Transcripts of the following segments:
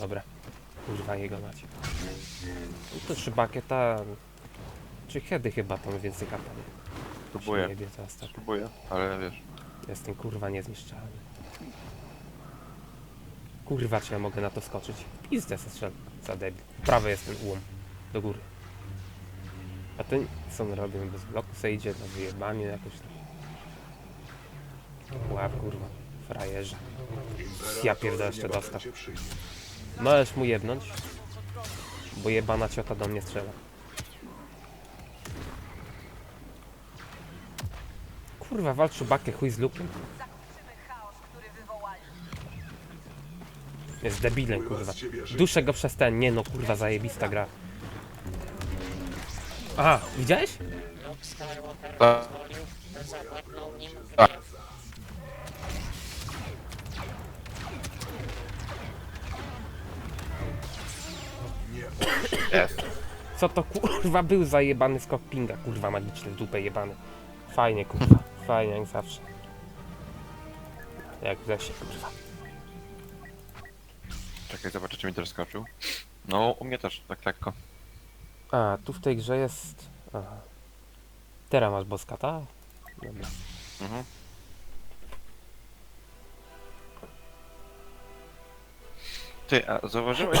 Dobra. Kurwa jego macie. No to trzy bakieta... Czy kiedy chyba tam więcej kapel? Próbuję. Jebie to ostatnio. Próbuję, ale wiesz. Jestem kurwa niezniszczalny. Kurwa, czy ja mogę na to skoczyć? Pizdę se strzel. Za debil. Prawy jest ten ułom. Do góry. A ten, co on robi? On Bez bloku se idzie, na wyjebaniu jakoś tam. Łap, kurwa. Frajerze. Ja pierdolę jeszcze dostał. Możesz mu jebnąć? Bo jebana ciota do mnie strzela. Kurwa, walczy bakę chuj z lukiem. Zakończymy chaos, który wywołali. Jest debilem, kurwa. Duszę go przez ten. Nie no, kurwa, zajebista gra. Aha, widziałeś? Tak. Tak. Jest. Co to kurwa był zajebany skok pinga, kurwa magiczny w dupę jebany. Fajnie, kurwa. Fajnie, jak zawsze. Jak w lesie, kurwa. Czekaj, zobaczę czy mi też skoczył. No, u mnie też, tak lekko. A, tu w tej grze jest... Aha. Teraz masz boska, ta? Dobra. Mhm. Ty, a zauważyłeś,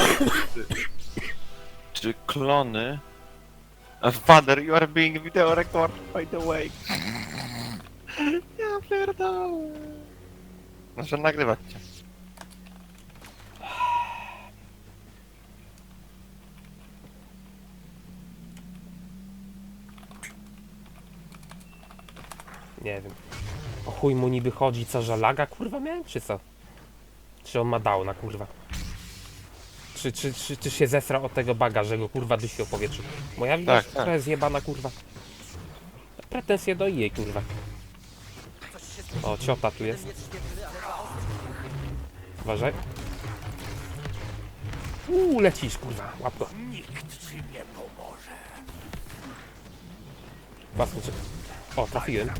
czy klony... Father, you are being video record, by the way. Ja pierdolę. Muszę nagrywać cię. Nie wiem. O chuj mu niby chodzi, co, że laga kurwa miałem, czy co? Czy on ma downa, kurwa? Czy, czy, czy, czy się zesra od tego baga, że go kurwa dusi o powietrzu? Moja wina, Tak, tak, tak. która jest zjebana, kurwa. Pretensje do jej, kurwa. O, ciota tu jest. Uważaj. Uuu, lecisz, kurwa, łapko. Nikt ci nie pomoże. Czy... O, trafiłem.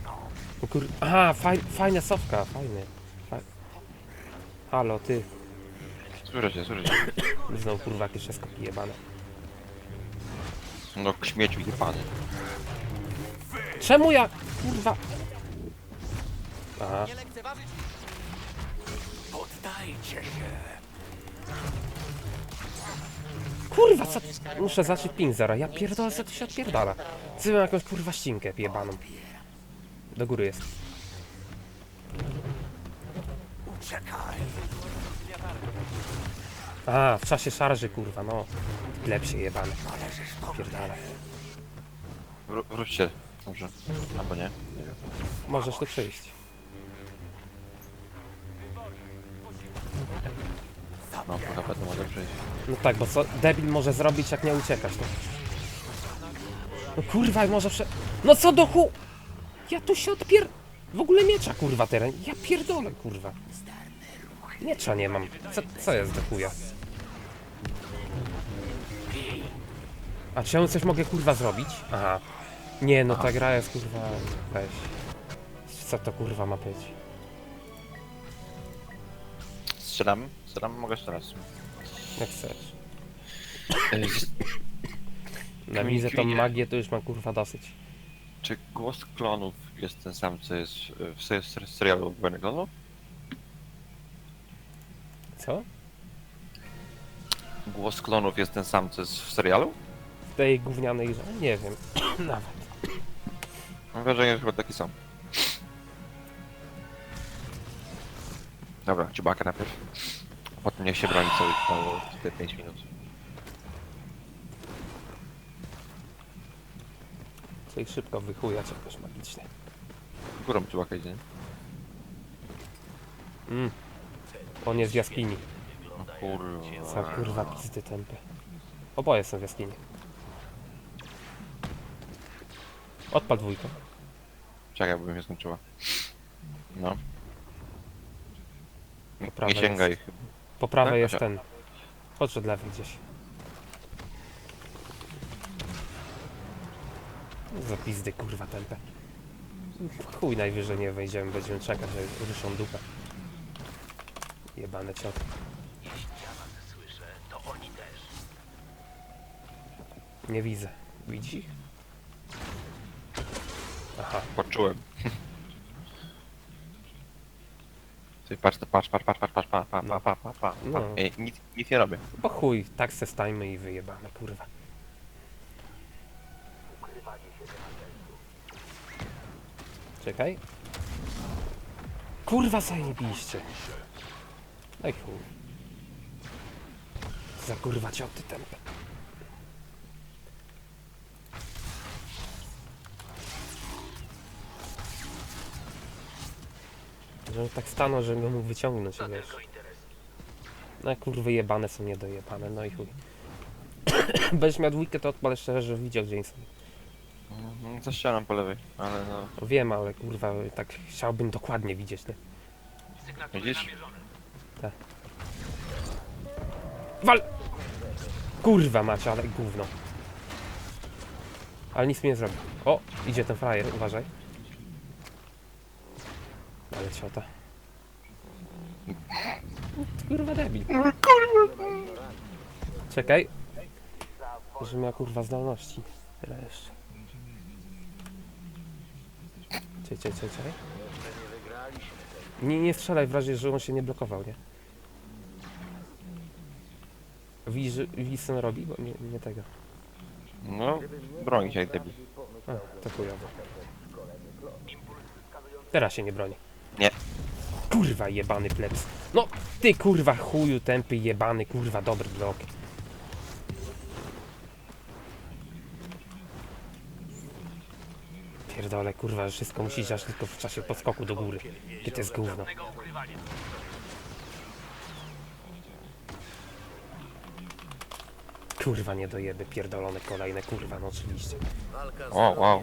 O kur... Aha, faj, fajna sowka, fajny. Faj... Halo, ty. Słyszę cię, słyszę cię. Znowu kurwa jakieś eskoki jebane. No, śmieciu jebany. Czemu ja, kurwa... Aha, kurwa, co... Muszę zacząć ping zara, ja pierdolę, co tu się odpierdala. Zrywam jakąś kurwa ścinkę jebaną. Do góry jest. A, w czasie szarży, kurwa, no. Gleb się jebany. Pierdala. Wró- wróćcie. Dobrze. Albo nie. Nie wiem. Możesz tu przyjść. No, po HP to mogę przejść. No tak, bo co debil może zrobić, jak nie uciekasz, no. No kurwa, może prze... No co do chu... Ja tu się odpier... W ogóle miecza, kurwa, teren. Ja pierdolę, kurwa. Miecza nie mam. Co, co jest do chuja? A czy ja coś mogę, kurwa, zrobić? Aha. Nie, no ta gra jest, kurwa... Weź. Co to, kurwa, ma być? Strzelam? Strzelam? Mogę strzelać. Jak chcesz. Na widzę tą magię, to już mam, kurwa, dosyć. Czy głos klonów jest ten sam, co jest w se- se- serialu Wojny Klonów? Co? Głos klonów jest ten sam, co jest w serialu? W tej gównianej grze? Nie wiem. Nawet. Mam wrażenie, że chyba taki sam. Dobra, ciubaka najpierw. Potem niech się broni cały cały te 5 minut. Ich szybko wychujać jakoś magicznie. Górą ciubaka idzie. nie? Mm. On jest w jaskini. No kurwa. Kurwa pizdy tępy. Oboje są w jaskini. Odpal dwójkę. Czekaj, bo mi się skończyła. No. Po Nie prawej sięgaj. jest. Po prawej Tak, jest ten. Chodź od lewej gdzieś. Za pizdy kurwa tępę. Chuj najwyżej nie wejdziemy, będziemy czekać, że ruszą dupę. Jebane ciotki. Jeśli ja was słyszę, to oni też. Nie widzę. Widzi? Aha. Poczułem. Patrz, patrz, patrz, patrz, patrz, patrz, patrz, patrz, patrz, patrz, patrz, patrz. No. Ej, nic, nic nie robię. Bo chuj, tak se stajmy i wyjebane, kurwa. Czekaj. Kurwa zajebiście. Daj chuj. Za kurwa cioty tempę. Żeby tak stanął, żeby go mógł wyciągnąć, wiesz. No kurwy jebane są niedojebane, no i chuj. Będziesz miał dwójkę, to odpalę szczerze, że widział są. Mhm, Za ścianą po lewej, ale no, No Wiem, ale kurwa, tak chciałbym dokładnie widzieć, nie? widzisz? Wal! Kurwa macie, ale gówno. Ale nic mi nie zrobi. O, idzie ten frajer, uważaj. Ale ciota. Kurwa debil. Czekaj. Że miała kurwa zdolności. Tyle jeszcze. Czekaj, czekaj, czekaj. Nie, nie strzelaj w razie, że on się nie blokował, nie? Widzisz, że- widzisz co on robi? Bo nie, nie tego. No, broni się jak debil. A, to chujowo. Teraz się nie broni. Nie. Kurwa jebany plebs. No, ty kurwa chuju tępy jebany, kurwa dobry blok. Pierdolę, kurwa, że wszystko musi aż tylko w czasie podskoku do góry. Ty to jest gówno. Kurwa nie dojeby, pierdolone kolejne, kurwa, no oczywiście. O, wow.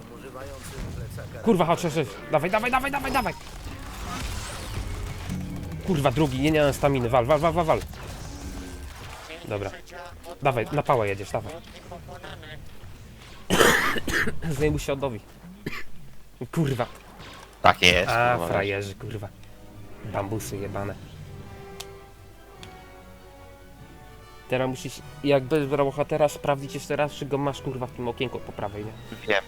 Kurwa, chodź, chodź, chodź. Dawaj, dawaj, dawaj, dawaj, dawaj. Kurwa, drugi, nie, nie mam staminy. Wal, wal, wal, wal, wal. Dobra. Dawaj, na pałę jedziesz, dawaj. Zdejmuj się oddowi. Kurwa. Tak jest. A, frajerzy, kurwa. Bambusy jebane. Teraz musisz, jak brał bohatera, sprawdzić jeszcze raz, czy go masz, kurwa, w tym okienku po prawej, nie? Wiem.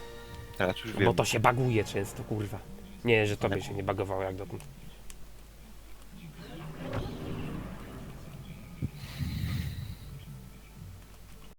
Teraz już Bo wiem. to się baguje często, kurwa. Nie, że tobie się nie bagowało jak dotąd.